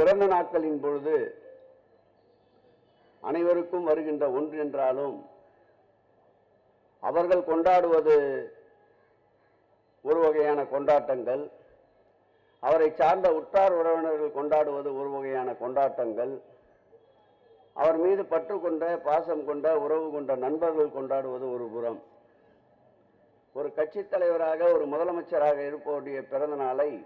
பிறந்த நாட்களின் பொழுது அனைவருக்கும் வருகின்ற ஒன்று என்றாலும் அவர்கள் கொண்டாடுவது ஒரு வகையான கொண்டாட்டங்கள். அவரை சார்ந்த உற்றார் உறவினர்கள் கொண்டாடுவது ஒரு வகையான கொண்டாட்டங்கள். அவர் மீது பற்று கொண்ட பாசம் கொண்ட உறவு கொண்ட நண்பர்கள் கொண்டாடுவது ஒரு புறம். ஒரு கட்சித் தலைவராக ஒரு முதலமைச்சராக இருப்பவருடைய பிறந்த நாளை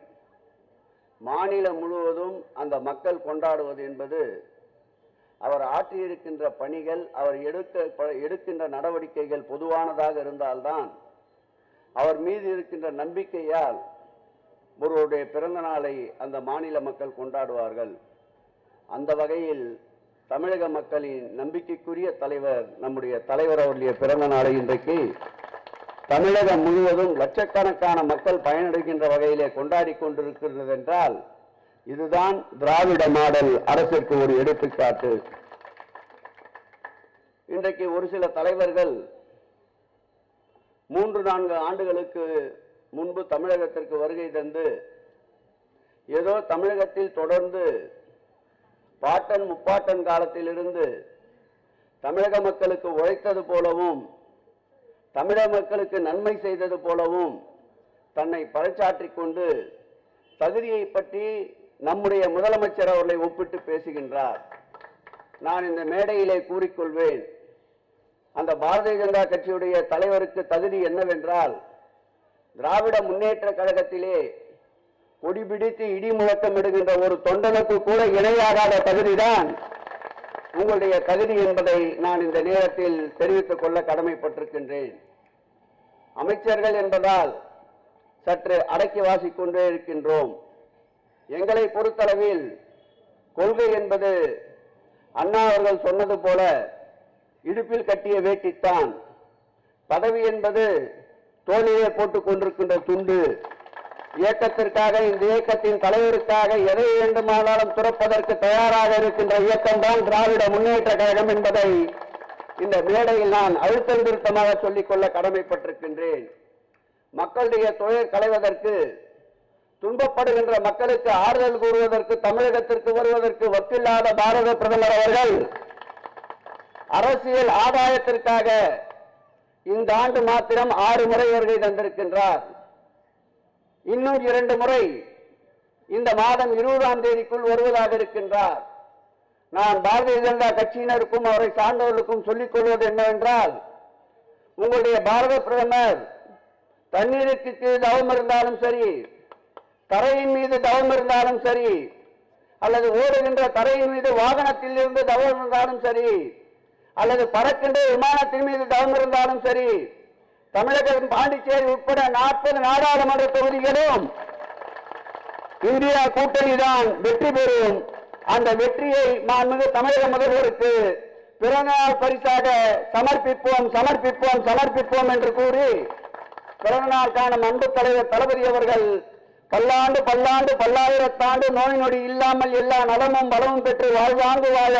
மாநிலம் முழுவதும் அந்த மக்கள் கொண்டாடுவது என்பது அவர் ஆற்றியிருக்கின்ற பணிகள் அவர் எடுக்க ப- எடுக்கின்ற நடவடிக்கைகள் பொதுவானதாக இருந்தால்தான் அவர் மீது இருக்கின்ற நம்பிக்கையால் ஒருவருடைய பிறந்த நாளை அந்த மாநில மக்கள் கொண்டாடுவார்கள். அந்த வகையில் தமிழக மக்களின் நம்பிக்கைக்குரிய தலைவர் நம்முடைய தலைவர் அவருடைய பிறந்த நாளை இன்றைக்கு தமிழகம் முழுவதும் லட்சக்கணக்கான மக்கள் பயனடைகின்ற வகையிலே கொண்டாடி கொண்டிருக்கிறது என்றால் இதுதான் திராவிட மாடல் அரசிற்கு ஒரு எடுத்துக்காட்டு. இன்றைக்கு ஒரு சில தலைவர்கள் மூன்று நான்கு ஆண்டுகளுக்கு முன்பு தமிழகத்திற்கு வருகை தந்து ஏதோ தமிழகத்தில் தொடர்ந்து பாட்டன் முப்பாட்டன் காலத்திலிருந்து தமிழக மக்களுக்கு உழைத்தது போலவும் தமிழக மக்களுக்கு நன்மை செய்தது போலவும் தன்னை பறைச்சாற்றி கொண்டு தகுதியை பற்றி நம்முடைய முதலமைச்சர் அவர்களை ஒப்பிட்டு பேசுகின்றார். நான் இந்த மேடையிலே கூறிக்கொள்வேன். அந்த பாரதிய ஜனதா கட்சியுடைய தலைவருக்கு தகுதி என்னவென்றால் திராவிட முன்னேற்ற கழகத்திலே கொடிபிடித்து இடி முழக்கம் இடுகின்ற ஒரு தொண்டனுக்கு கூட இணையாகாத தகுதிதான் உங்களுடைய தகுதி என்பதை நான் இந்த நேரத்தில் தெரிவித்துக் கொள்ள கடமைப்பட்டிருக்கின்றேன். அமைச்சர்கள் என்பதால் சற்று அடக்கி வாசிக்கொண்டே இருக்கின்றோம். எங்களை பொறுத்தளவில் கொள்கை என்பது அண்ணா அவர்கள் சொன்னது போல இடுப்பில் கட்டிய வேட்டித்தான். பதவி என்பது தோளிலே போட்டுக் கொண்டிருக்கின்ற துண்டு. இயக்கத்திற்காக இந்த இயக்கத்தின் தலைவருக்காக எதை வேண்டுமானாலும் துறப்பதற்கு தயாராக இருக்கின்ற இயக்கம்தான் திராவிட முன்னேற்ற கழகம் என்பதை இந்த மேடையில் நான் அழுத்தம் திருத்தமாக சொல்லிக்கொள்ள கடமைப்பட்டிருக்கின்றேன். மக்களுடைய தொழில் களைவதற்கு துன்பப்படுகின்ற மக்களுக்கு ஆறுதல் கூறுவதற்கு தமிழகத்திற்கு வருவதற்கு வக்கில்லாத பாரத பிரதமர் அவர்கள் அரசியல் ஆதாயத்திற்காக இந்த ஆண்டு மாத்திரம் ஆறு முறை வருகை தந்திருக்கின்றார். இன்னும் இரண்டு முறை இந்த மாதம் இருபதாம் தேதிக்குள் வருவதாக இருக்கின்றார். நான் பாரதிய ஜனதா கட்சியினருக்கும் அவரை சார்ந்தவர்களுக்கும் சொல்லிக் கொள்வது என்னவென்றால் உங்களுடைய பாரத பிரதமர் தண்ணீருக்கு கீழ் தவம் இருந்தாலும் சரி தரையின் மீது தவம் இருந்தாலும் சரி அல்லது ஓடுகின்ற தரையின் மீது வாகனத்தில் இருந்து தவம் இருந்தாலும் சரி அல்லது பறக்கின்ற விமானத்தின் மீது தவம் இருந்தாலும் சரி தமிழகம் பாண்டிச்சேரி உட்பட நாற்பது நாடாளுமன்ற தொகுதிகளும் இந்தியா கூட்டணி தான் வெற்றி பெறும். அந்த வெற்றியை மாண்புமிகு தமிழக முதல்வருக்கு பிறந்தநாள் பரிசாக சமர்ப்பிப்போம் சமர்ப்பிப்போம் சமர்ப்பிப்போம் என்று கூறி பிறந்தநாள் காணும் அன்பு தலைவர் தளபதி அவர்கள் பல்லாண்டு பல்லாண்டு பல்லாயிரத்தாண்டு நோய் நொடி இல்லாமல் எல்லா நலமும் பலமும் பெற்று வாழ்வாங்கு வாழ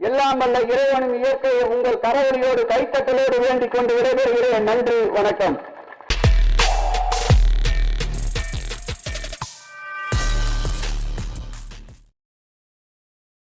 எல்லாம் வல்ல இறைவனும் இயற்கையை உங்கள் கரவொலியோடு கைத்தட்டலோடு வேண்டிக் கொண்டு விடைபெறுகிறேன். நன்றி வணக்கம்.